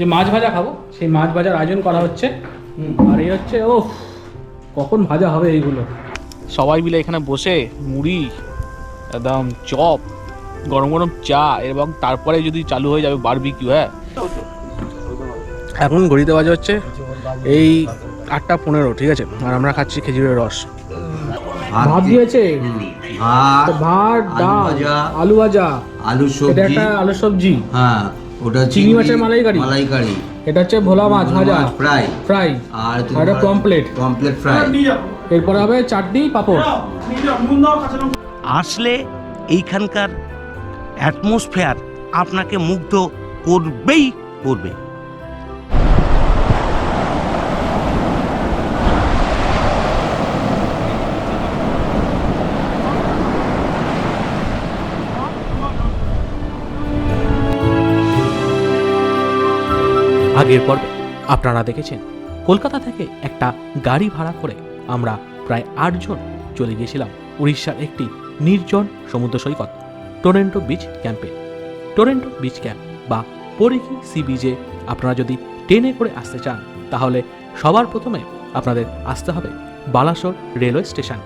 যে মাছ ভাজা খাব সেই মাছ ভাজার আয়োজন করা হচ্ছে। আর এই হচ্ছে ও কখন ভাজা হবে এইগুলো? সবাই মিলে এখানে বসে মুড়ি একদম চপ গরম গরম চা এবং তারপরে যদি চালু হয়ে যাবে বারবিকিউ হ্যাঁ? এখন ঘড়িতে বাজে হচ্ছে এই আটটা পনেরো ঠিক আছে? আর আমরা খাচ্ছি খেজুরের রস। ভাত দিয়েছে? ভাত ভাত আলু ডাল আলু ভাজা। আলু এটা সবজি। একটা আলু সবজি। হ্যাঁ। ওটা চিংড়ি মাছের মালাইকারি? মালাইকারি। এটা হচ্ছে ভোলা মাছ ভাজা। ফ্রাই। ফ্রাই। আর এটা পমপ্লেট পমপ্লেট ফ্রাই। এরপর হবে চাটনি পাঁপড়। আসলে এইখানকার অ্যাটমসফেয়ার আপনাকে মুগ্ধ করবেই করবে। আগের পর্বে আপনারা দেখেছেন, কলকাতা থেকে একটা গাড়ি ভাড়া করে আমরা প্রায় আটজন চলে গিয়েছিলাম উড়িষ্যার একটি নির্জন সমুদ্র সৈকত টরেন্টো বিচ ক্যাম্পে টরেন্টো বিচ ক্যাম্প বা পরিখি সি বিচে আপনারা যদি ট্রেনে করে আসতে চান, তাহলে সবার প্রথমে আপনাদের আসতে হবে বালাসোর রেলওয়ে স্টেশন।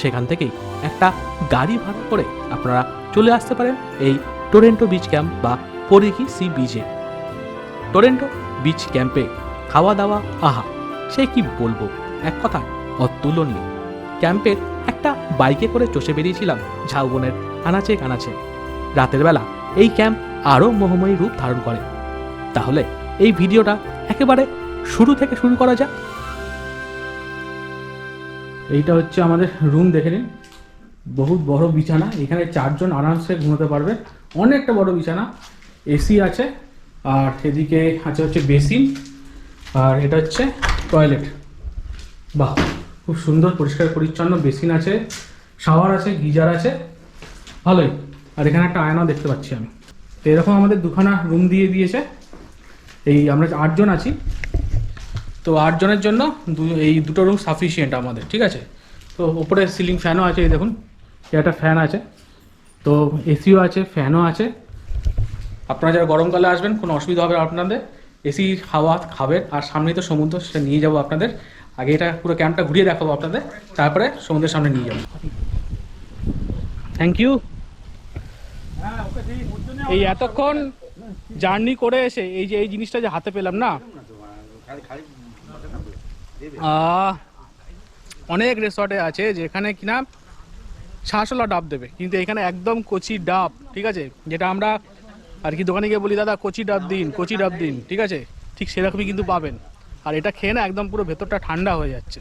সেখান থেকেই একটা গাড়ি ভাড়া করে আপনারা চলে আসতে পারেন এই টরেন্টো বিচ ক্যাম্প বা পরিখি সি বিচে টরেন্টো বিচ ক্যাম্পে খাওয়া দাওয়া, আহা, সে কি বলব? এক কথা, অতুলনীয়। ক্যাম্পের একটা বাইকে করে চষে বেরিয়েছিলাম ঝাউবনের আনাচে কানাচে। রাতের বেলা এই ক্যাম্প আরও মোহময়ী রূপ ধারণ করে। তাহলে এই ভিডিওটা একেবারে শুরু থেকে শুরু করা যাক। এইটা হচ্ছে আমাদের রুম দেখে নিন। বহুত বড় বিছানা, এখানে চারজন আরামসে ঘুমোতে পারবে। অনেকটা বড় বিছানা, এসি আছে। আর এদিকে আছে হচ্ছে বেসিন, আর এটা হচ্ছে টয়লেট। বাহ, খুব সুন্দর, পরিষ্কার, পরিচ্ছন্ন বেসিন আছে, শাওয়ার আছে, গিজার আছে, ভালোই। আর এখানে একটা আয়না দেখতে পাচ্ছি আমি। তো এরকম আমাদের দুখানা রুম দিয়ে দিয়েছে। এই আমরা আটজন আছি। তো আটজনের জন্য দু- এই দুটো রুম সাফিসিয়েন্ট আমাদের, ঠিক আছে? তো ওপরে সিলিং ফ্যানও আছে, এই দেখুন। একটা ফ্যান আছে। তো এসিও আছে ফ্যানও আছে। আপনারা যারা গরমকালে আসবেন কোনো অসুবিধা হবে না আপনাদের। এসি হাওয়া খাবেন আর সামনেই তো সমুদ্র সেটা নিয়ে যাব আপনাদের। আগে এটা পুরো ক্যাম্পটা ঘুরিয়ে দেখাবো আপনাদের তারপরে সমুদ্রের সামনে নিয়ে যাব। থ্যাংক ইউ এই এতক্ষণ জার্নি করে এসে এই যে এই জিনিসটা যে হাতে পেলাম না? অনেক রিসর্টে আছে যেখানে কিনা ছাঁচলা ডাব দেবে কিন্তু এখানে একদম কচি ডাব ঠিক আছে? যেটা আমরা আর কি দোকানে গিয়ে বলি দাদা কচি ডাব দিন কচি ডাব দিন ঠিক আছে? ঠিক সেরকমই কিন্তু পাবেন। আর এটা খেয়ে না একদম পুরো ভেতরটা ঠান্ডা হয়ে যাচ্ছে।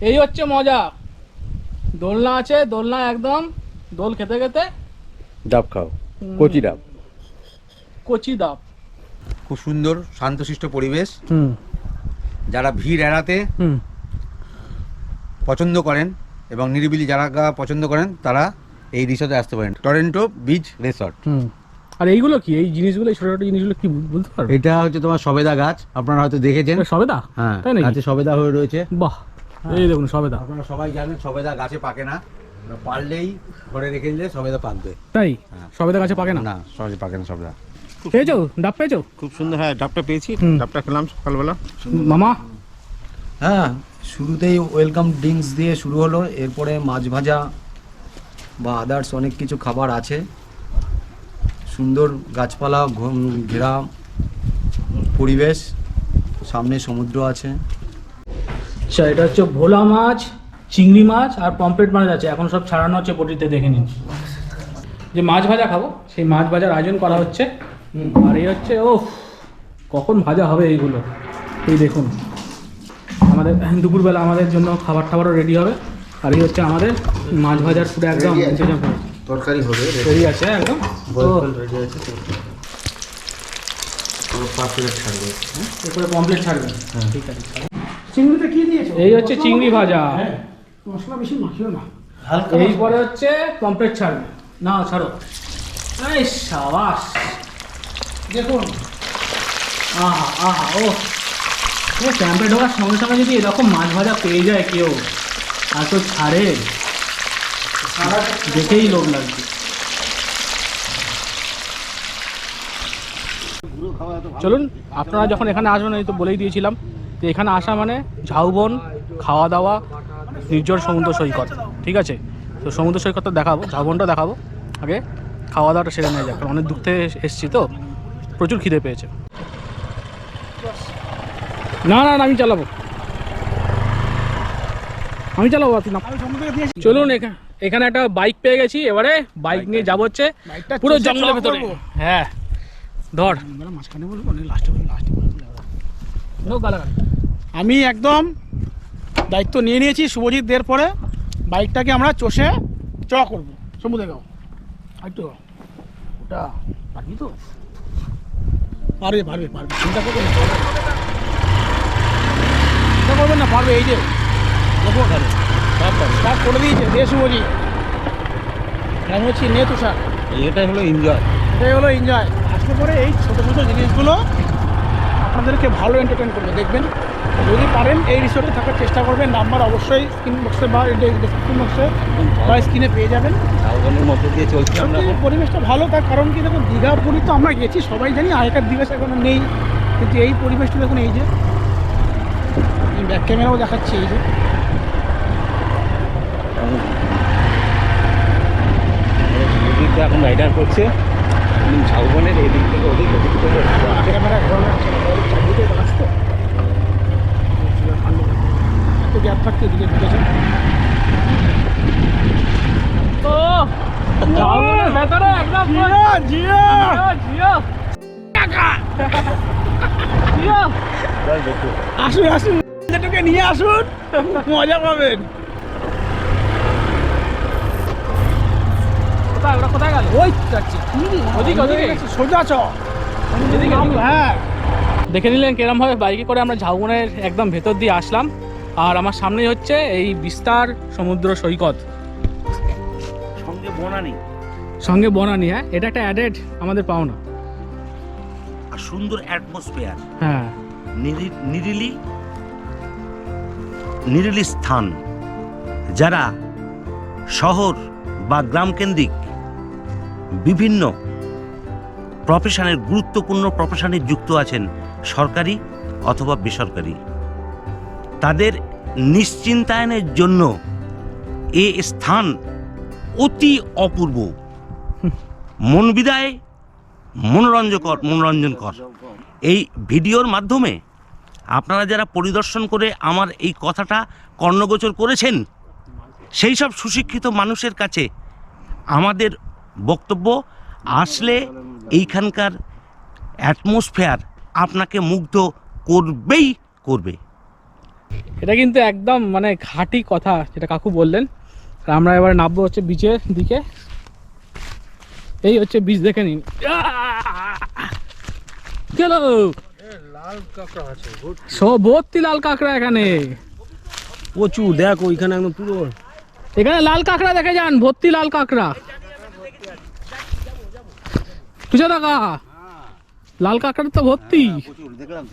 এই হচ্ছে মজা। দোলনা আছে দোলনা একদম দোল খেতে খেতে ডাব খাও কচি ডাব। কচি ডাব। খুব সুন্দর শান্তশিষ্ট পরিবেশ। হুম। যারা ভিড় এড়াতে হুম। পছন্দ করেন এবং নিরিবিলি যারা গা- পছন্দ করেন তারা এই রিসর্টে আসতে পারেন। Toronto beach resort. হুম। আর এইগুলো কি? এই জিনিসগুলো এই ছোট ছোট জিনিসগুলো কি বল- বলতে পারবে? এটা হচ্ছে তোমার সবেদা গাছ আপনারা হয়তো দেখেছেন। সবেদা? হ্যাঁ তাই নাকি? গাছে সবেদা হয়ে রয়েছে। বাহ এই দেখুন সবেদা। আপনারা সবাই জানেন সবেদা গাছে পাকে না। পারলেই ঘরে রেখে দিলে সবেদা পাকবে। তাই? হ্যাঁ। সবেদা গাছে পাকে না? না সহজে পাকে না সবেদা। পেয়েছ? ডাব পেয়েছ? খুব সুন্দর হ্যাঁ ডাবটা পেয়েছি। হুম। ডাবটা খেলাম সকালবেলা। মামা? হ্যাঁ শুরুতেই ওয়েলকাম ড্রিঙ্কস দিয়ে শুরু হলো। এরপরে মাছ ভাজা বা আদার্স অনেক কিছু খাবার আছে। সুন্দর গাছপালা ঘেরা পরিবেশ সামনে সমুদ্র আছে। আচ্ছা এটা হচ্ছে ভোলা মাছ চিংড়ি মাছ আর পমপ্লেট মাছ আছে। এখন সব ছাড়ানো হচ্ছে পটিতে দেখে নিন। যে মাছ ভাজা খাব সেই মাছ ভাজার আয়োজন করা হচ্ছে। আর এই হচ্ছে ও কখন ভাজা হবে এইগুলো? এই দেখুন আমাদের দুপুরবেলা আমাদের জন্য খাবার টাবারও রেডি হবে। আর এই হচ্ছে আমাদের মাছ ভাজার পুরো একদম। তরকারি হবে রেডি আছে একদম? ও, রেডি আছে ছাড়বে। এরপরে পমপ্লেট ছাড়বেন হ্যাঁ। ঠিক আছে চিংড়িতে কি দিয়েছ? এই হচ্ছে চিংড়ি ভাজা। মশলা বেশি মাখিও না। এইপরে হচ্ছে পমপ্লেট ছাড়বে। না ছাড়ো। এই সাবাস। দেখুন। আহা আহা ও। ও ক্যাম্পে ঢোকার সঙ্গে সঙ্গে যদি এরকম মাছ ভাজা পেয়ে যায় কেউ আর তো ছাড়ে দেখেই লোভ লাগছে চলুন, আপনারা যখন এখানে আসবেন, আমি তো বলেই দিয়েছিলাম যে এখানে আসা মানে ঝাউবন খাওয়া দাওয়া নির্জন সমুদ্র সৈকত, ঠিক আছে? তো সমুদ্র সৈকতটা দেখাবো, ঝাউবনটা দেখাবো। আগে খাওয়া দাওয়াটা সেরে নেওয়া যাক অনেক দূর থেকে এস- এসছি তো, প্রচুর খিদে পেয়েছে। না না আমি চালাবো। আমি চালাবো চলুন এখানে এখানে একটা বাইক পেয়ে গেছি এবারে বাইক নিয়ে যাব হচ্ছে পুরো জঙ্গলের ভেতরে। হ্যাঁ ধর। মাঝখানে বলব লাস্টে লাস্টে আমি একদম দায়িত্ব নিয়ে নিয়েছি শুভজিৎ দের পরে। বাইকটাকে আমরা চষে চ করব। সমুদ্রে গাও একটু ওটা পারবি তো? পারবে পারবে পারবে। চিন্তা করবে না। চিন্তা করবেন না পারবে এই যে। দেখো স্টার্ট করে দিয়েছে দে শুভজিৎ আমি হচ্ছি নে তুষার এটাই হলো এনজয় এটাই হলো এনজয় আসলে পরে এই ছোটো ছোটো জিনিসগুলো আপনাদেরকে ভালো এন্টারটেন করবে দেখবেন যদি পারেন এই রিসোর্টে থাকার চেষ্টা করবেন নাম্বার অবশ্যই স্ক্রিন বক্সে বা ডিসক্রিপশন বক্সে বা স্ক্রিনে পেয়ে যাবেন পরিবেশটা ভালো তার কারণ কি দেখুন দীঘা পুরী তো আমরা গেছি সবাই জানি আগেকার দিবস এখন নেই কিন্তু এই পরিবেশটা দেখুন এই যে ব্যাক ক্যামেরাও দেখাচ্ছে, এই যে। সুজিতদা এখন রাইডার করছে। ঝাউবনের এদিক থেকে ওদিক ওদিক থেকে গ্যাপ থাকতে এদিকে ঢুকেছে। তো ঝাউবনের ভেতরে একদম জিয়া জিও জিও আসুন আসুন এটাকে নিয়ে আসুন। মজা পাবেন। কোথায়? ওরা কোথায় গেল? ওই যাচ্ছে। ওদিকে, ওদিকে। সোজা চ। হ্যাঁ। দেখে নিলেন কিরমভাবে বাইকে করে আমরা ঝাউবনের একদম ভেতর দিয়ে আসলাম। আর আমার সামনেই হচ্ছে এই বিস্তার সমুদ্র সৈকত। সঙ্গে বনানি সঙ্গে বনানি হ্যাঁ? এটা একটা অ্যাডেড আমাদের পাওনা। আর সুন্দর অ্যাটমসফিয়ার হ্যাঁ। নিরিলি নিরিলি স্থান। যারা শহর বা গ্রামকেন্দ্রিক বিভিন্ন প্রফেশনের গুরুত্বপূর্ণ প্রফেশনে যুক্ত আছেন সরকারি অথবা বেসরকারি। তাদের নিশ্চিন্তায়নের জন্য এ স্থান অতি অপূর্ব। মন বিদায়, মনোরঞ্জকর, মনোরঞ্জনকর। এই ভিডিওর মাধ্যমে আপনারা যারা পরিদর্শন করে আমার এই কথাটা কর্ণগোচর করেছেন, সেই সব সুশিক্ষিত মানুষের কাছে আমাদের বক্তব্য আসলে এইখানকার অ্যাটমসফেয়ার আপনাকে মুগ্ধ করবেই করবে। এটা কিন্তু একদম মানে ঘাটি কথা যেটা কাকু বললেন। আর আমরা এবার নামবো হচ্ছে বিচের দিকে। এই হচ্ছে বিচ দেখে নিন। গেল। সব ভর্তি লাল কাঁকড়া এখানে। প্রচুর দেখ ওইখানে একদম পুরো। এখানে লাল কাঁকড়া দেখে যান ভর্তি লাল কাঁকড়া। তুঝে দেখা লাল কাঁকড়া তো ভর্তি। দেখলাম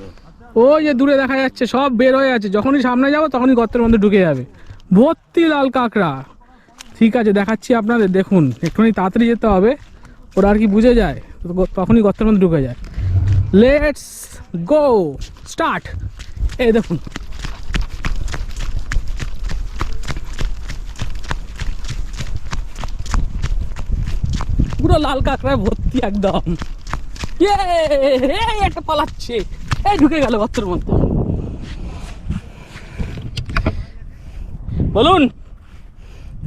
ওই যে দূরে দেখা যাচ্ছে সব বের হয়ে আছে। যখনই সামনে যাব তখনই গর্তের মধ্যে ঢুকে যাবে। ভর্তি লাল কাঁকড়া। ঠিক আছে দেখাচ্ছি আপনাদের দেখুন। একটুখানি তাড়াতাড়ি যেতে হবে। ওরা আর কি বুঝে যায় তখনই গর্তের মধ্যে ঢুকে যায়। লেটস গো স্টার্ট এই দেখুন। পুরো লাল কাঁকড়ায় ভর্তি একদম। একটা পালাচ্ছে। এই ঢুকে গেল গর্তের মধ্যে। বলুন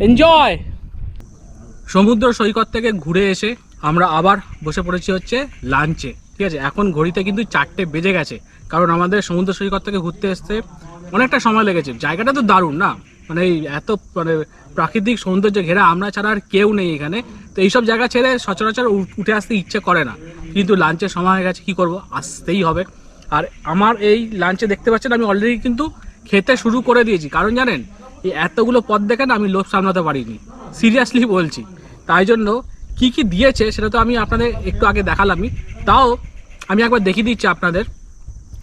এনজয় সমুদ্র সৈকত থেকে ঘুরে এসে আমরা আবার বসে পড়েছি হচ্ছে লাঞ্চে ঠিক আছে? এখন ঘড়িতে কিন্তু চারটে বেজে গেছে, কারণ আমাদের সমুদ্র সৈকত থেকে ঘুরতে আসতে অনেকটা সময় লেগেছে। জায়গাটা তো দারুণ, না? মানে এত মানে প্রাকৃতিক সৌন্দর্য ঘেরা আমরা ছাড়া আর কেউ নেই এখানে। তো এইসব জায়গা ছেড়ে সচরাচর উঠে আসতে ইচ্ছে করে না। কিন্তু লাঞ্চের সময় হয়ে গেছে, কী করব? আসতেই হবে। আর আমার এই লাঞ্চে দেখতে পাচ্ছেন, আমি অলরেডি কিন্তু খেতে শুরু করে দিয়েছি। কারণ জানেন, এই এতগুলো পদ দেখে না আমি লোভ সামলাতে পারিনি। সিরিয়াসলি বলছি। তাই জন্য কি কি দিয়েছে, সেটা তো আমি আপনাদের একটু আগে দেখালামই। তাও আমি একবার দেখিয়ে দিচ্ছি আপনাদের।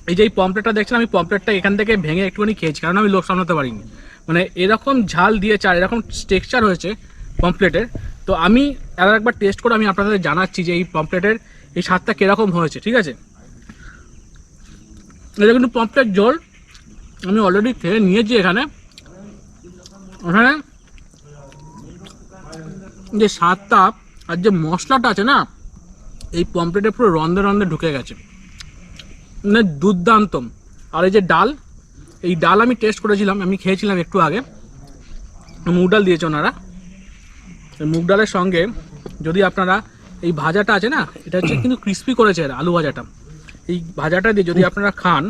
এই যে এই পম্পলেটটা দেখছেন, আমি পম্পলেটটা এখান থেকে ভেঙে একটুখানি খেয়েছি, কারণ আমি লোভ সামলাতে পারিনি। মানে এরকম ঝাল দিয়েছে আর এরকম টেক্সচার হয়েছে পম্পলেটের তো আমি আর একবার টেস্ট করে আমি আপনাদের জানাচ্ছি যে এই পম্পলেটের এই স্বাদটা কীরকম হয়েছে, ঠিক আছে? এটা কিন্তু পম্পের জল আমি অলরেডি খেয়ে নিয়েছি এখানে। ওখানে যে স্বাদটা আর যে মশলাটা আছে না, এই পম্পলেটে পুরো রন্ধে রন্ধে ঢুকে গেছে। মানে দুর্দান্ত আর এই যে ডাল, এই ডাল আমি টেস্ট করেছিলাম, আমি খেয়েছিলাম একটু আগে। মুগ ডাল দিয়েছে ওনারা। মুগ ডালের সঙ্গে যদি আপনারা এই ভাজাটা আছে না, এটা হচ্ছে কিন্তু ক্রিস্পি করেছে আলু ভাজাটা। এই ভাজাটা দিয়ে যদি আপনারা খান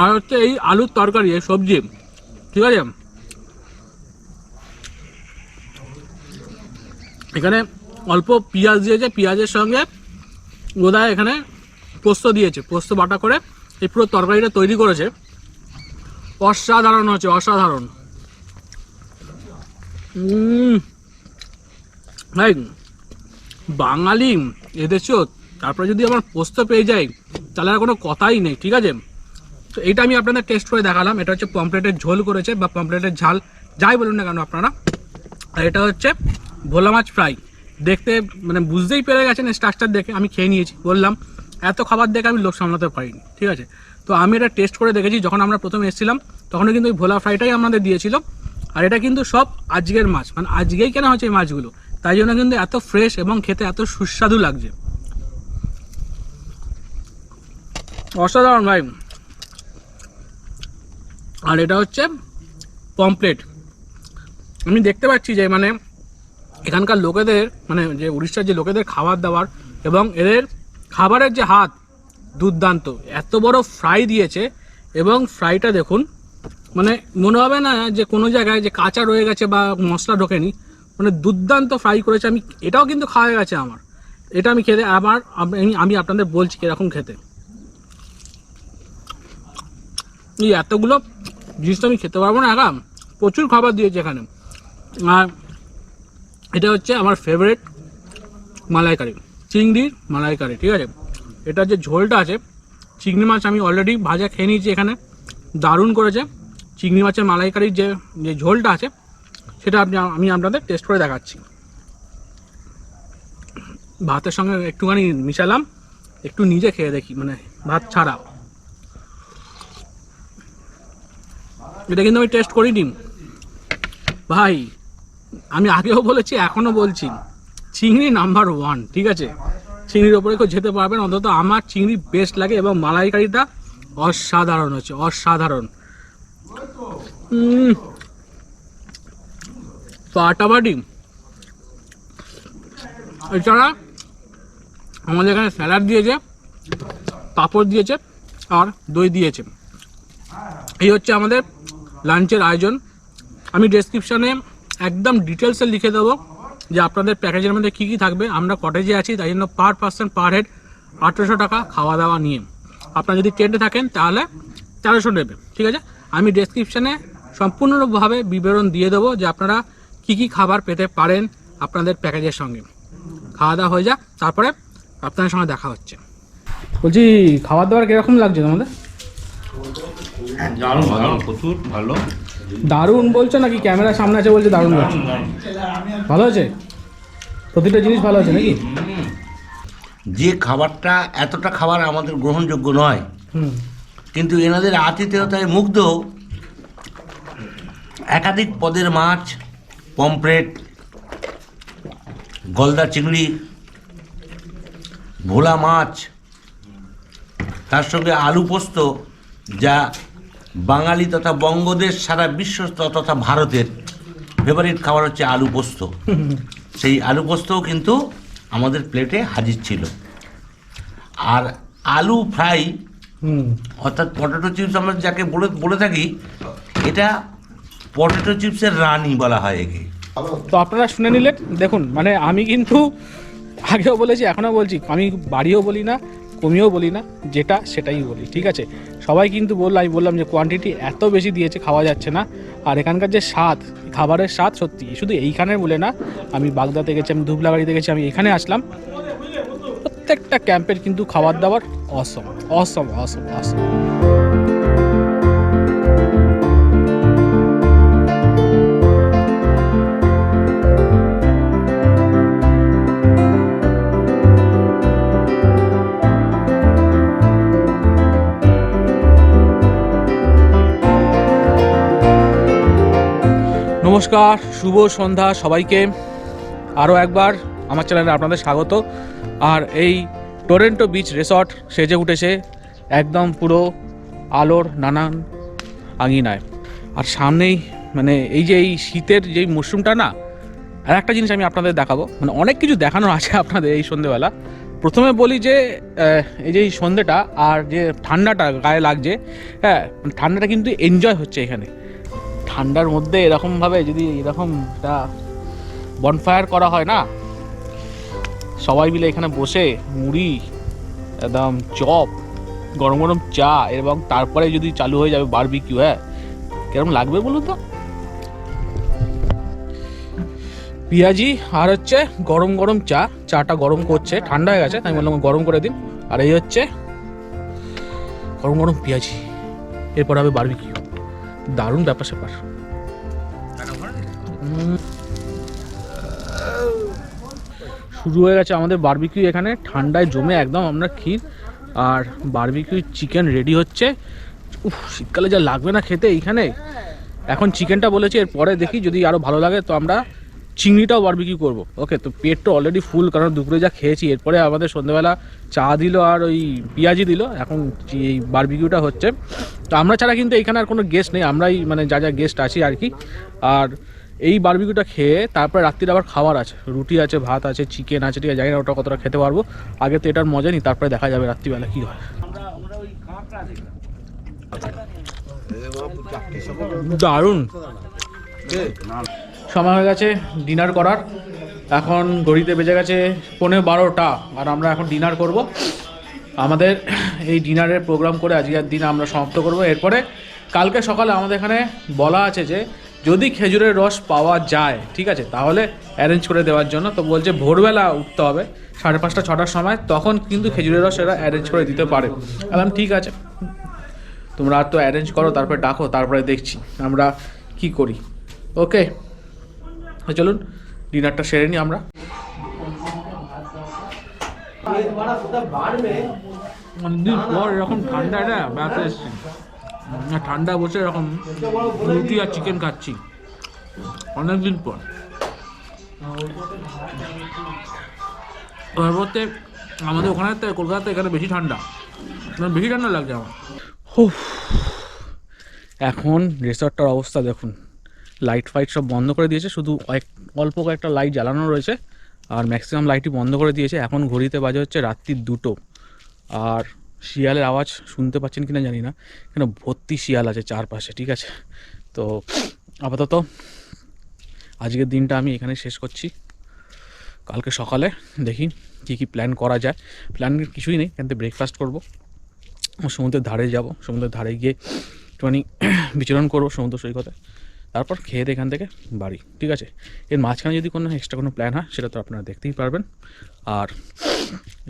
আর হচ্ছে এই আলুর তরকারি, এই সবজি, ঠিক আছে? এখানে অল্প পেঁয়াজ দিয়েছে, পেঁয়াজের সঙ্গে বোধহয় এখানে পোস্ত দিয়েছে, পোস্ত বাটা করে এই পুরো তরকারিটা তৈরি করেছে। অসাধারণ হচ্ছে অসাধারণ। ভাই, বাঙালি এদেশেও তারপরে যদি আমার পোস্ত পেয়ে যাই, তাহলে আর কোনো কথাই নেই, ঠিক আছে? তো এইটা আমি আপনাদের টেস্ট করে দেখালাম, এটা হচ্ছে পমপ্লেটের ঝোল করেছে বা পমপ্লেটের ঝাল, যাই বলুন না কেন আপনারা, আর এটা হচ্ছে ভোলা মাছ ফ্রাই দেখতে মানে বুঝতেই পেরে গেছেন স্ট্রাকচার দেখে আমি খেয়ে নিয়েছি। বললাম, এত খাবার দেখে আমি লোক সামলাতে পারিনি, ঠিক আছে? তো আমি এটা টেস্ট করে দেখেছি, যখন আমরা প্রথম এসেছিলাম, তখনও কিন্তু ওই ভোলা ফ্রাইটাই আমাদের দিয়েছিল। আর এটা কিন্তু সব আজকের মাছ মানে আজকেই কেনা হচ্ছে এই মাছগুলো। তাই জন্য কিন্তু এত ফ্রেশ এবং খেতে এত সুস্বাদু লাগছে। অসাধারণ ভাই। আর এটা হচ্ছে পমপ্লেট আমি দেখতে পাচ্ছি যে মানে এখানকার লোকেদের মানে যে উড়িষ্যার যে লোকেদের খাবার দাবার এবং এদের খাবারের যে হাত দুর্দান্ত, এত বড় ফ্রাই দিয়েছে এবং ফ্রাইটা দেখুন মানে মনে হবে না যে কোনো জায়গায় যে কাঁচা রয়ে গেছে বা মশলা ঢোকেনি মানে দুর্দান্ত ফ্রাই করেছে। আমি, এটাও কিন্তু খাওয়া গেছে আমার। এটা আমি খেতে আবার আমি আমি আপনাদের বলছি কীরকম খেতে। এই এতগুলো জিনিস তো আমি খেতে পারব না একা প্রচুর খাবার দিয়েছে এখানে। আর এটা হচ্ছে আমার ফেভারিট মালাইকারি চিংড়ির মালাইকারি, ঠিক আছে? এটা যে ঝোলটা আছে, চিংড়ি মাছ আমি অলরেডি ভাজা খেয়ে নিয়েছি এখানে, দারুণ করেছে। চিংড়ি মাছের মালাইকারির যে যে ঝোলটা আছে, সেটা আপনি, আমি আপনাদের টেস্ট করে দেখাচ্ছি। ভাতের সঙ্গে একটুখানি মিশালাম, একটু নিজে খেয়ে দেখি মানে ভাত ছাড়া। এটা কিন্তু আমি টেস্ট করিনি। ভাই আমি আগেও বলেছি, এখনও বলছি। চিংড়ি নাম্বার ওয়ান ঠিক আছে? চিংড়ির ওপরে কেউ যেতে পারবেন অন্তত আমার চিংড়ি বেস্ট লাগে এবং মালাইকারিটা অসাধারণ হচ্ছে, অসাধারণ। ফাটাফাটি এছাড়া আমাদের এখানে স্যালাড দিয়েছে, পাঁপড় দিয়েছে আর দই দিয়েছে। এই হচ্ছে আমাদের লাঞ্চের আয়োজন। আমি ডেসক্রিপশানে একদম ডিটেলসে লিখে দেবো যে আপনাদের প্যাকেজের মধ্যে কী কী থাকবে। আমরা কটেজে আছি, তাই জন্য পার পার্সন পার হেড আঠেরোশো টাকা খাওয়া দাওয়া নিয়ে। আপনারা যদি টেন্টে থাকেন, তাহলে তেরোশো নেবে, ঠিক আছে? আমি ডেসক্রিপশানে সম্পূর্ণভাবে বিবরণ দিয়ে দেবো যে আপনারা কী কী খাবার পেতে পারেন আপনাদের প্যাকেজের সঙ্গে। খাওয়া দাওয়া হয়ে যাক, তারপরে আপনাদের সঙ্গে দেখা হচ্ছে। বলছি, খাবার দাবার কীরকম লাগছে তোমাদের? দারুণ, প্রচুর, ভালো। দারুণ বলছো নাকি? ক্যামেরার সামনে আছে বলছে দারুণ বলছো। ভালো আছে? প্রতিটা জিনিস ভালো আছে নাকি? যে খাবারটা এতটা খাবার আমাদের গ্রহণযোগ্য নয়। কিন্তু এনাদের আতিথেয়তায় মুগ্ধ একাধিক পদের মাছ পমফ্রেট গলদা চিংড়ি ভোলা মাছ তার সঙ্গে আলু পোস্ত যা বাঙালি তথা বঙ্গদেশ সারা বিশ্ব তথা ভারতের ফেভারিট খাবার হচ্ছে আলু পোস্ত। সেই আলু পোস্তও কিন্তু আমাদের প্লেটে হাজির ছিল। আর আলু ফ্রাই অর্থাৎ পটেটো চিপস আমরা যাকে বলে বলে থাকি এটা পটেটো চিপসের রানি বলা হয় একে। তো আপনারা শুনে নিলেন দেখুন মানে আমি কিন্তু আগেও বলেছি এখনও বলছি আমি বাড়িও বলি না কমিও বলি না, যেটা সেটাই বলি, ঠিক আছে? সবাই কিন্তু বলল, আমি বললাম যে কোয়ান্টিটি এত বেশি দিয়েছে, খাওয়া যাচ্ছে না। আর এখানকার যে স্বাদ, খাবারের স্বাদ সত্যি, শুধু এইখানে বলে না, আমি বাগদাতে গেছি, আমি ধুবলাবাড়িতে গেছি, আমি এখানে আসলাম। প্রত্যেকটা ক্যাম্পের কিন্তু খাবার দাবার অসম অসম অসম অসম নমস্কার, শুভ সন্ধ্যা সবাইকে। আরও একবার আমার চ্যানেলে আপনাদের স্বাগত। আর এই টরেন্টো বিচ রিসর্ট সেজে উঠেছে একদম পুরো আলোর নানান আঙিনায়। আর সামনেই মানে এই যে এই শীতের যেই মরশুমটা না, আর একটা জিনিস আমি আপনাদের দেখাবো। মানে অনেক কিছু দেখানোর আছে আপনাদের এই সন্ধেবেলা। প্রথমে বলি যে এই যে এই সন্ধেটা আর যে ঠান্ডাটা গায়ে লাগছে হ্যাঁ মানে ঠান্ডাটা কিন্তু এনজয় হচ্ছে এখানে। ঠান্ডার মধ্যে এরকমভাবে যদি এরকম একটা বনফায়ার করা হয় না? সবাই মিলে এখানে বসে মুড়ি, একদম চপ, গরম গরম চা এবং তারপরে যদি চালু হয়ে যাবে বারবিকিউ হ্যাঁ? কীরকম লাগবে বলুন তো? পেঁয়াজি, আর হচ্ছে গরম গরম চা, চাটা গরম করছে, ঠান্ডা হয়ে গেছে, তাই বললাম গরম করে দিন। আর এই হচ্ছে গরম গরম পেঁয়াজি, এরপর হবে বারবিকিউ দারুণ ব্যাপার স্যাপার শুরু হয়ে গেছে আমাদের বারবিকিউ এখানে, ঠান্ডায় জমে একদম আমরা ক্ষীর আর বারবিকিউ চিকেন রেডি হচ্ছে। উফ, শীতকালে যা লাগবে না খেতে এইখানে। এখন চিকেনটা বলেছি, এরপরে দেখি যদি আরও ভালো লাগে তো আমরা চিংড়িটাও বারবিকিউ করব। ওকে তো পেট তো অলরেডি ফুল কারণ দুপুরে যা খেয়েছি এরপরে আমাদের সন্ধ্যেবেলা চা দিল আর ওই পেঁয়াজি দিল এখন এই বারবিকিউটা হচ্ছে। তো আমরা ছাড়া কিন্তু এখানে আর কোনো গেস্ট নেই আমরাই মানে যা যা গেস্ট আছি আর কি। আর এই বারবিকিউটা খেয়ে তারপরে রাত্রির আবার খাবার আছে। রুটি আছে ভাত আছে চিকেন আছে ঠিক আছে জানি না ওটা কতটা খেতে পারব। আগে তো এটার মজা নিই তারপরে দেখা যাবে রাত্রিবেলা কী হয়। দারুণ। সময় হয়ে গেছে ডিনার করার। এখন ঘড়িতে বেজে গেছে পনেরো বারোটা আর আমরা এখন ডিনার করব। আমাদের এই ডিনারের প্রোগ্রাম করে আজকের দিন আমরা সমাপ্ত করব। এরপরে কালকে সকালে আমাদের এখানে বলা আছে যে, যদি খেজুরের রস পাওয়া যায়, ঠিক আছে, তাহলে অ্যারেঞ্জ করে দেওয়ার জন্য। তো বলছে ভোরবেলা উঠতে হবে, সাড়ে পাঁচটা, ছটার সময়, তখন কিন্তু খেজুরের রস এরা অ্যারেঞ্জ করে দিতে পারে। বললাম, ঠিক আছে, তোমরা আর তো অ্যারেঞ্জ করো, তারপরে ডাকো, তারপরে দেখছি, আমরা কি করি? ওকে চলুন ডিনারটা সেরে নিই আমরা। অনেকদিন পর এরকম ঠান্ডা না? বেড়াতে এসছি। না ঠান্ডা বসে এরকম রুটি আর চিকেন খাচ্ছি। অনেকদিন পর। পরবর্তী আমাদের ওখানে তো কলকাতাতে এখানে বেশি ঠান্ডা। মানে বেশি ঠান্ডা লাগছে আমার। এখন রিসর্টটার অবস্থা দেখুন। লাইট ফাইট সব বন্ধ করে দিয়েছে, শুধু অল্প কয়েকটা লাইট জ্বালানো রয়েছে, আর ম্যাক্সিমাম লাইটই বন্ধ করে দিয়েছে। এখন ঘড়িতে বাজে হচ্ছে রাত্রি দুটো। আর শিয়ালের আওয়াজ শুনতে পাচ্ছেন কিনা জানি না, কেন ভর্তি শিয়াল আছে চারপাশে, ঠিক আছে? তো আপাতত আজকের দিনটা আমি এখানে শেষ করছি। কালকে সকালে দেখি কী কী প্ল্যান করা যায়। প্ল্যান কিছুই নেই থেকে ব্রেকফাস্ট করব। সমুদ্রের ধারে যাব, সমুদ্রের ধারে গিয়ে একটুখানি বিচরণ করব সমুদ্র সৈকতে। তারপর খেয়ে এখান থেকে বাড়ি, ঠিক আছে? এর মাঝখানে যদি কোনো এক্সট্রা কোনো প্ল্যান হয়, সেটা তো আপনারা দেখতেই পারবেন। আর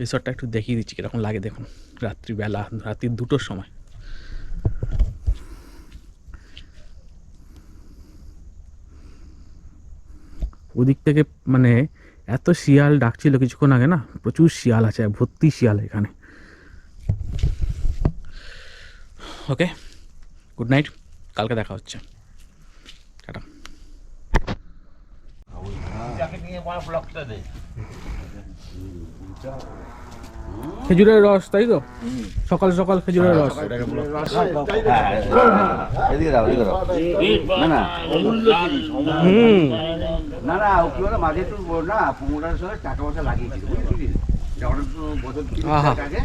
রিসর্টটা একটু দেখিয়ে দিচ্ছি, কীরকম লাগে দেখুন, রাত্রিবেলা, রাত্রি দুটোর সময়। ওদিক থেকে মানে এত শিয়াল ডাকছিল কিছুক্ষণ আগে না, প্রচুর শিয়াল আছে, ভর্তি শিয়াল এখানে। ওকে গুড নাইট কালকে দেখা হচ্ছে। টাটা। খেজুরের রস তাই তো? সকাল সকাল খেজুরের রস। না না। হুম। না না কি হলো মাঝে একটু না পুমোটার সঙ্গে টাকা পয়সা লাগিয়েছিল বুঝলি? যখন একটু বছর আগে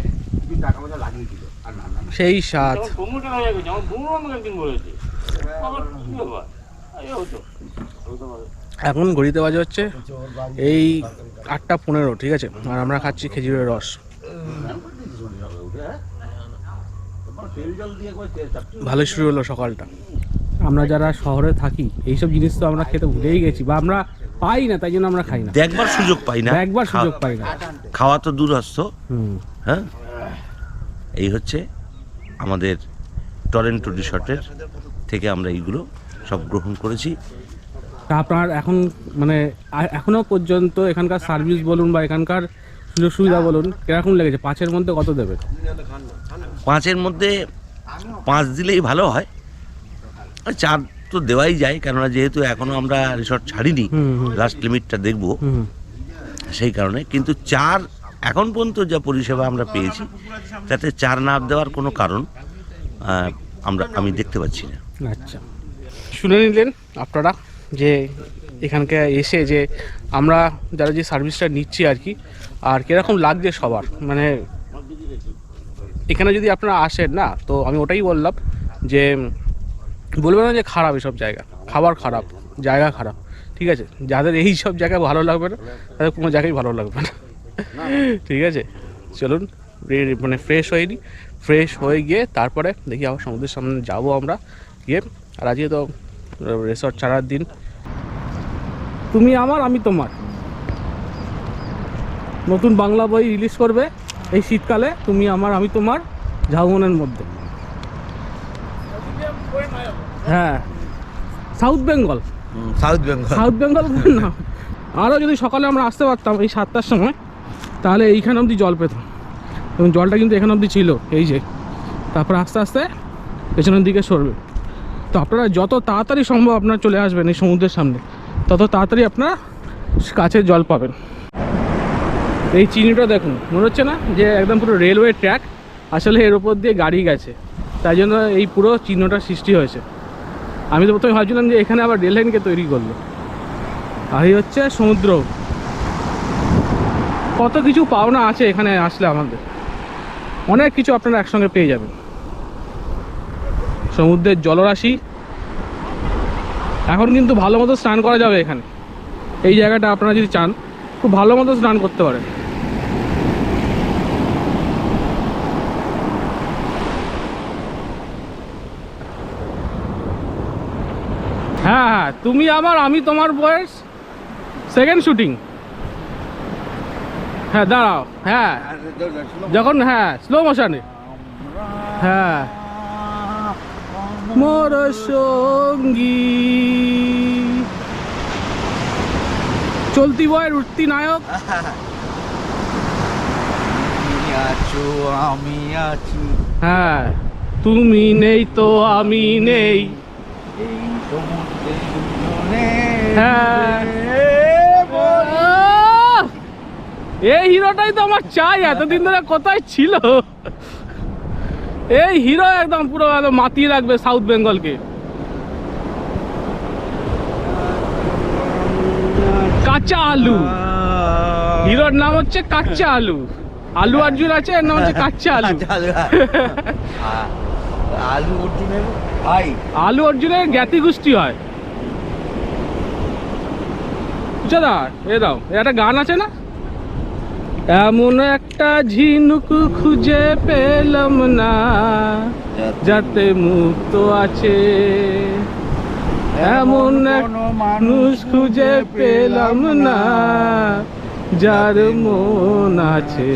টাকা পয়সা লাগিয়েছিল আর না না না। সেই স্বাদ। এখন ঘড়িতে বাজে হচ্ছে এই আটটা পনেরো ঠিক আছে? আর আমরা খাচ্ছি খেজুরের রস। ভালো শুরু হলো সকালটা। আমরা যারা শহরে থাকি এইসব জিনিস তো আমরা খেতে ভুলেই গেছি বা আমরা পাই না তাই জন্য আমরা খাই না। দেখবার সুযোগ পাই না। একবার সুযোগ পাই না। খাওয়া তো দূরস্থ হ্যাঁ? এই হচ্ছে আমাদের টরেন্টো রিসর্টের থেকে আমরা এইগুলো সব গ্রহণ করেছি। তা আপনার এখন মানে এখনও পর্যন্ত এখানকার সার্ভিস বলুন বা এখানকার সুযোগ সুবিধা বলুন কীরকম লেগেছে? পাঁচের মধ্যে কত দেবে? পাঁচের মধ্যে পাঁচ দিলেই ভালো হয়। চার তো দেওয়াই যায় কেননা যেহেতু এখনও আমরা রিসর্ট ছাড়িনি। লাস্ট লিমিটটা দেখব। সেই কারণে কিন্তু চার এখন পর্যন্ত যা পরিষেবা আমরা পেয়েছি তাতে চার না দেওয়ার কোনো কারণ আমরা আমি দেখতে পাচ্ছি না। আচ্ছা। শুনে নিলেন আপনারা যে এখানকে এসে যে আমরা যারা যে সার্ভিসটা নিচ্ছি আর কি, আর কীরকম লাগছে সবার? মানে এখানে যদি আপনারা আসেন না, তো আমি ওটাই বললাম যে বলবেন না যে খারাপ এসব জায়গা। খাবার খারাপ, জায়গা খারাপ, ঠিক আছে? যাদের এই সব জায়গায় ভালো লাগবে না, তাদের কোনো জায়গায় ভালো লাগবে না। ঠিক আছে? চলুন মানে ফ্রেশ হয়ে নিই ফ্রেশ হয়ে গিয়ে তারপরে দেখি আবার সমুদ্রের সামনে যাব আমরা গিয়ে। আর আজকে তো রিসর্ট ছাড়ার দিন। তুমি আমার আমি তোমার। নতুন বাংলা বই রিলিজ করবে এই শীতকালে তুমি আমার আমি তোমার ঝাউমনের মধ্যে। হ্যাঁ south Bengal south Bengal south Bengal না আরও যদি সকালে আমরা আসতে পারতাম এই সাতটার সময় তাহলে এইখানে অবধি জল পেতাম। এবং জলটা কিন্তু এখানে অবধি ছিল এই যে। তারপর আস্তে আস্তে পেছনের দিকে সরবে। তো আপনারা যত তাড়াতাড়ি সম্ভব আপনারা চলে আসবেন এই সমুদ্রের সামনে, তত তাড়াতাড়ি আপনারা কাছে জল পাবেন। এই চিনিটা দেখুন, মনে হচ্ছে না যে একদম পুরো রেলওয়ে ট্র্যাক আসলে এর উপর দিয়ে গাড়ি গেছে। তাই জন্য এই পুরো চিহ্নটার সৃষ্টি হয়েছে। আমি তো প্রথমে ভাবছিলাম যে এখানে আবার রেল লাইনকে তৈরি করল। আর এই হচ্ছে সমুদ্র। কত কিছু পাওনা আছে এখানে আসলে আমাদের। অনেক কিছু আপনারা একসঙ্গে পেয়ে যাবেন। সমুদ্রের জলরাশি। এখন কিন্তু ভালো মতো স্নান করা যাবে এখানে। এই জায়গাটা আপনারা যদি চান খুব ভালো মতো স্নান করতে পারেন। হ্যাঁ হ্যাঁ তুমি আমার আমি তোমার বয়স সেকেন্ড শুটিং হ্যাঁ দাঁড়াও হ্যাঁ যখন হ্যাঁ স্লো মোশনে হ্যাঁ। মোর সঙ্গী। চলতি বয়ের উঠতি নায়ক। আছো আমি আছি। হ্যাঁ তুমি নেই তো আমি নেই। এই হ্যাঁ। এই হিরোটাই তো আমার চাই এতদিন ধরে কোথায় ছিল? এই হিরো একদম পুরো একদম মাতিয়ে রাখবে সাউথ বেঙ্গলকে কাঁচা আলু। হিরোর নাম হচ্ছে কাচ্চা আলু। আলু অর্জুন আছে এর নাম হচ্ছে কাচ্চা আলু। আলু অর্জুনের ভাই। আলু অর্জুনের জ্ঞাতি গোষ্ঠী হয়। বুঝছ দা এ দাও একটা গান আছে না? এমন একটা ঝিনুক খুঁজে পেলাম না, যাতে মুক্ত আছে। এমন মানুষ খুঁজে পেলাম না, যার মন আছে।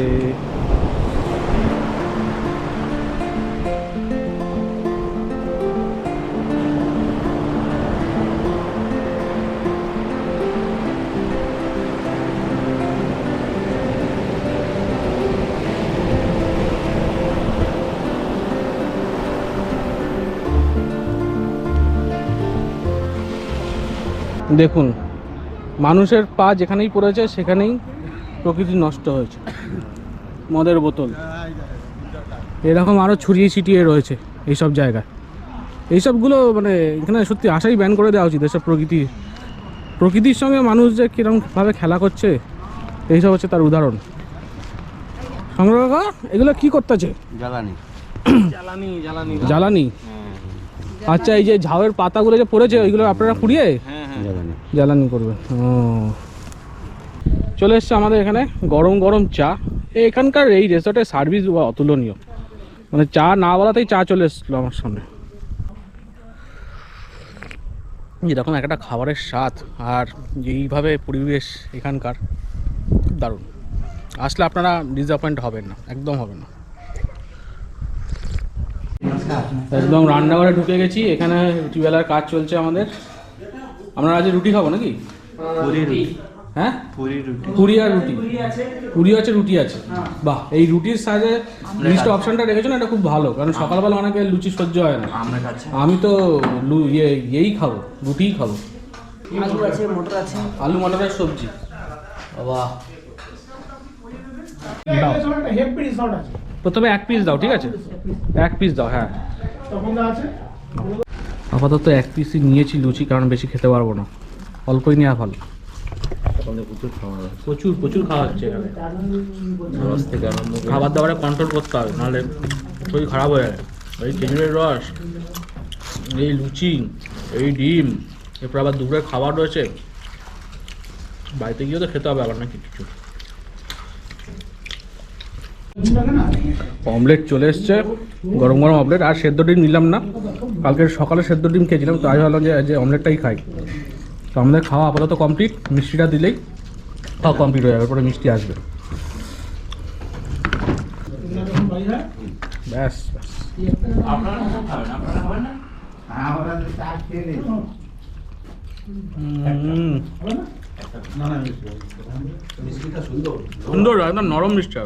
দেখুন মানুষের পা যেখানেই পড়েছে সেখানেই প্রকৃতি নষ্ট হয়েছে। মদের বোতল। এরকম আরও ছড়িয়ে ছিটিয়ে রয়েছে এইসব জায়গায়। এইসবগুলো মানে এখানে সত্যি আশাই ব্যান করে দেওয়া উচিত এসব প্রকৃতি। প্রকৃতির সঙ্গে মানুষ যে কীরকমভাবে খেলা করছে এইসব হচ্ছে তার উদাহরণ। সংগ্রহ এগুলো কি করতেছে? জ্বালানি। জ্বালানি জ্বালানি। আচ্ছা এই যে ঝাউয়ের পাতাগুলো যে পড়েছে ওইগুলো আপনারা পুড়িয়ে? জ্বালানি জ্বালানি। করবে। ও। চলে এসছে আমাদের এখানে গরম গরম চা। এখানকার এই রেসর্টের সার্ভিস অতুলনীয়। মানে চা না বলাতেই চা চলে এসেছিল আমার সামনে। যেরকম একটা খাবারের স্বাদ। আর যেইভাবে পরিবেশ এখানকার খুব দারুণ। আসলে আপনারা ডিসঅ্যাপয়েন্ট হবেন না একদম হবেন না। একদম রান্নাঘরে ঢুকে গেছি। এখানে রুটিবেলার কাজ চলছে আমাদের। আমরা আজ রুটি খাব নাকি? হ্যাঁ? পুরি আর রুটি। পুরি আছে রুটি আছে। বাহ এই রুটির সাইজে লিস্ট অপশনটা রেখেছো না এটা খুব ভালো কারণ সকালবেলা অনেকে লুচি সহ্য হয় না। আমি তো লু- ইয়ে ইয়েই খাব রুটিই খাব। আলু আছে মটর আছে। আলু মটরের সবজি। বাহ প্রথমে এক পিস দাও ঠিক আছে? এক পিস দাও হ্যাঁ। আপাতত এক পিসই নিয়েছি লুচি, কারণ বেশি খেতে পারব না। অল্পই নেওয়া ভালো। প্রচুর প্রচুর খাওয়া হচ্ছে এখানে। খাবার দাবারে কন্ট্রোল করতে হবে, নাহলে শরীর খারাপ হয়ে যাবে। এই খেজুরের রস, এই লুচি, এই ডিম, এরপর আবার দুপুরে খাবার রয়েছে। বাড়িতে গিয়েও তো খেতে হবে আবার নাকি কিছু। অমলেট চলে এসছে গরম গরম অমলেট। আর সেদ্ধ ডিম নিলাম না। কালকে সকালে সেদ্ধ ডিম খেয়েছিলাম তো আজ ভাবলাম যে যে অমলেটটাই খাই। তো আমাদের খাওয়া আপাতত কমপ্লিট মিষ্টিটা দিলেই খাওয়া কমপ্লিট হয়ে যাবে এরপরে মিষ্টি আসবে। ব্যাস ব্যাস। হুম। সুন্দর একদম নরম মিষ্টি।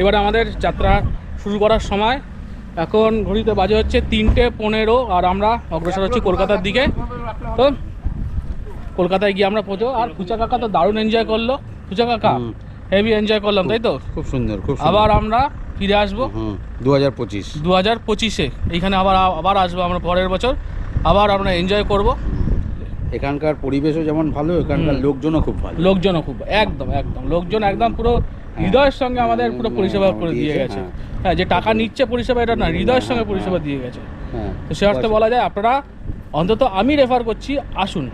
এবারে আমাদের যাত্রা শুরু করার সময় এখন ঘড়িতে বাজে হচ্ছে তিনটে পনেরো আর আমরা অগ্রসর হচ্ছি কলকাতার দিকে। তো কলকাতায় গিয়ে আমরা পৌঁছো আর ফুচা কাকা তো দারুণ এনজয় করল। ফুচা কাকা হেভি এনজয় করলাম তাই তো? খুব সুন্দর খুব আবার আমরা ফিরে আসব। দু হাজার পঁচিশ। দু হাজার পঁচিশে এইখানে আবার আবার আসব আমরা পরের বছর। আবার আমরা এনজয় করব। এখানকার পরিবেশও যেমন ভালো এখানকার লোকজনও খুব ভালো। লোকজনও খুব একদম একদম। লোকজন একদম পুরো হৃদয়ের সঙ্গে আমাদের পুরো পরিষেবা করে দিয়ে গেছে। হ্যাঁ। হ্যাঁ যে টাকা নিচ্ছে পরিষেবা এটা না হৃদয়ের সঙ্গে পরিষেবা দিয়ে গেছে। হ্যাঁ তো সে অর্থে বলা যায় আপনারা অন্তত আমি রেফার করছি আসুন।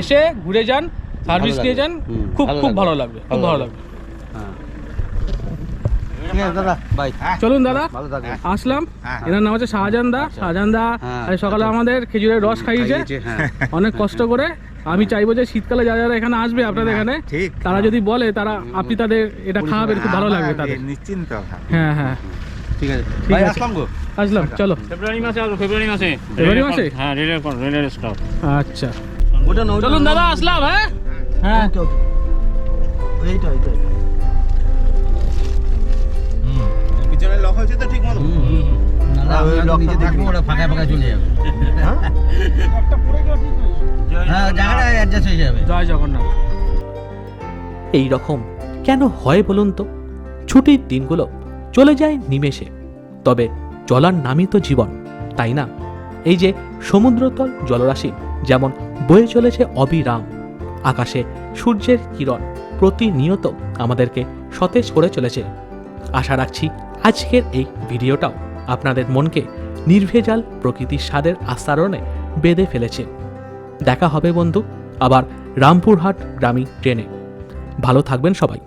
এসে ঘুরে যান সার্ভিস নিয়ে যান খুব খুব ভালো লাগবে খুব ভালো লাগবে। লাগবে হ্যাঁ ঠিক আছে দাদা। বাই। চলুন দাদা। আসলাম। এনার নাম হচ্ছে শাহজাহান দা। শাহজাহান দা হ্যাঁ। সকালে আমাদের খেজুরের রস খাইয়েছে। হ্যাঁ। অনেক কষ্ট করে। আমি চাইব যে শীতকালে যারা যারা এখানে আসবে আপনাদের এখানে তারা যদি বলে তারা আপনি তাদের এটা খাওয়াবেন খুব ভালো লাগবে তাদের। নিশ্চিন্ত হ্যাঁ। হ্যাঁ ঠিক আছে। ভাই আসলাম গো। আসলাম চলো। ফেব্রুয়ারি মাসে আসব ফেব্রুয়ারি মাসে। ফেব্রুয়ারি মাসে? হ্যাঁ রেলের রেলের স্টাফ আচ্ছা। চলুন দাদা আসলাম হ্যাঁ? হ্যাঁ। এইটা এইটা হয়েছে তো ঠিক মতো। নিজে দেখব ওরা ফাঁকা ফাঁকা চলে যাবে। হ্যাঁ? জায়গাটা অ্যাডজাস্ট হয়ে যাবে। জয় জগন্নাথ। এই রকম কেন হয় বলুন তো? ছুটির দিনগুলো চলে যায় নিমেষে। তবে চলার নামই তো জীবন তাই না? এই যে সমুদ্রতল জলরাশি যেমন বয়ে চলেছে অবিরাম। আকাশে সূর্যের কিরণ প্রতিনিয়ত আমাদেরকে সতেজ করে চলেছে। আশা রাখছি আজকের এই ভিডিওটাও আপনাদের মনকে নির্ভেজাল প্রকৃতির স্বাদের আস্তারণে বেঁধে ফেলেছে। দেখা হবে বন্ধু, আবার রামপুরহাট গ্রামীণ ট্রেনে। ভালো থাকবেন সবাই।